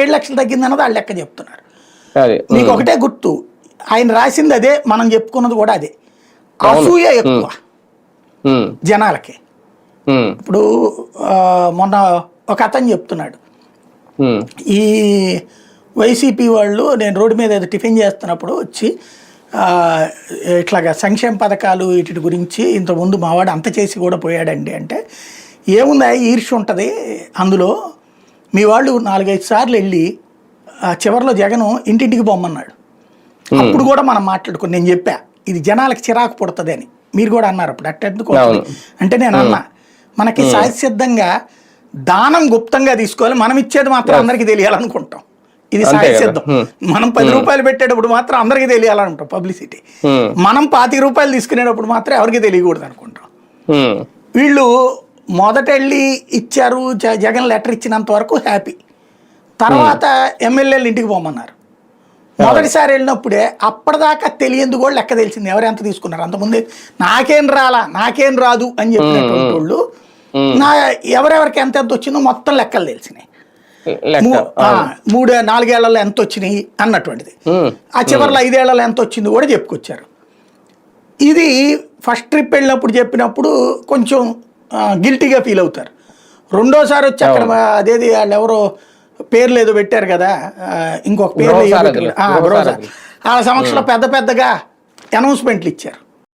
ఏడు లక్షలు తగ్గిందన్నది వాళ్ళు లెక్క చెప్తున్నారు. నీకు ఒకటే గుర్తు. ఆయన రాసింది అదే మనం చెప్పుకున్నది కూడా అదే. అసూయ ఎక్కువ. జనాలకి. ఇప్పుడు మొన్న ఒక అతను చెప్తున్నాడు. ఈ వైసీపీ వాళ్ళు నేను రోడ్డు మీద ఏదో టిఫిన్ చేస్తున్నప్పుడు వచ్చి ఇట్లాగా సంక్షేమ పథకాలు వీటి గురించి ఇంతకుముందు మావాడు అంత చేసి కూడా పోయాడండి అంటే ఏముందా ఈర్ష్య ఉంటుంది అందులో. మీ వాళ్ళు నాలుగైదు సార్లు వెళ్ళి ఆ, చివరిలో జగన్ ఇంటింటికి పొమ్మన్నాడు. అప్పుడు కూడా మనం మాట్లాడుకుని నేను చెప్పా ఇది జనాలకు చిరాకు పుడుతుంది అని. మీరు కూడా అన్నారు అప్పుడు. అట్టెందుకు. అంటే నేను అన్నా మనకి సహజసిద్ధంగా దానం గుప్తంగా తీసుకోవాలి. మనం ఇచ్చేది మాత్రం అందరికీ తెలియాలనుకుంటాం. ఇది. సహజసిద్ధం. మనం పది రూపాయలు పెట్టేటప్పుడు మాత్రం అందరికీ తెలియాలనుకుంటాం పబ్లిసిటీ. మనం పాతిక రూపాయలు తీసుకునేటప్పుడు మాత్రం ఎవరికి తెలియకూడదు అనుకుంటాం వీళ్ళు మొదట వెళ్ళి ఇచ్చారు జ- జగన్ లెటర్ ఇచ్చినంత వరకు హ్యాపీ. తర్వాత ఎమ్మెల్యేలు ఇంటికి పోమన్నారు. మొదటిసారి వెళ్ళినప్పుడే అప్పటిదాకా తెలియంది కూడా లెక్క తెలిసింది. ఎవరు ఎంత తీసుకున్నారు? అంతకుముందే నాకేం రాలా నాకేం రాదు అని చెప్పినటువంటి వాళ్ళు నా ఎవరెవరికి ఎంత ఎంత వచ్చిందో మొత్తం లెక్కలు తెలిసినాయి. మూడు నాలుగేళ్ళలో ఎంత వచ్చినాయి అన్నటువంటిది. ఆ చివరిలో ఐదేళ్ళలో ఎంత వచ్చింది కూడా చెప్పుకొచ్చారు. ఇది ఫస్ట్ ట్రిప్ వెళ్ళినప్పుడు చెప్పినప్పుడు కొంచెం గిల్టీగా ఫీల్ అవుతారు రెండోసారి వచ్చి అక్కడ అదేది వాళ్ళు ఎవరో పేర్లు ఏదో పెట్టారు కదా ఇంకొక పేరు ఏదో గృహసారథులు. పెట్టారు. ఆ, గృహసారథులు. గృహసారథులు. వాళ్ళ సమక్షంలో పెద్ద పెద్దగా అనౌన్స్మెంట్లు ఇచ్చారు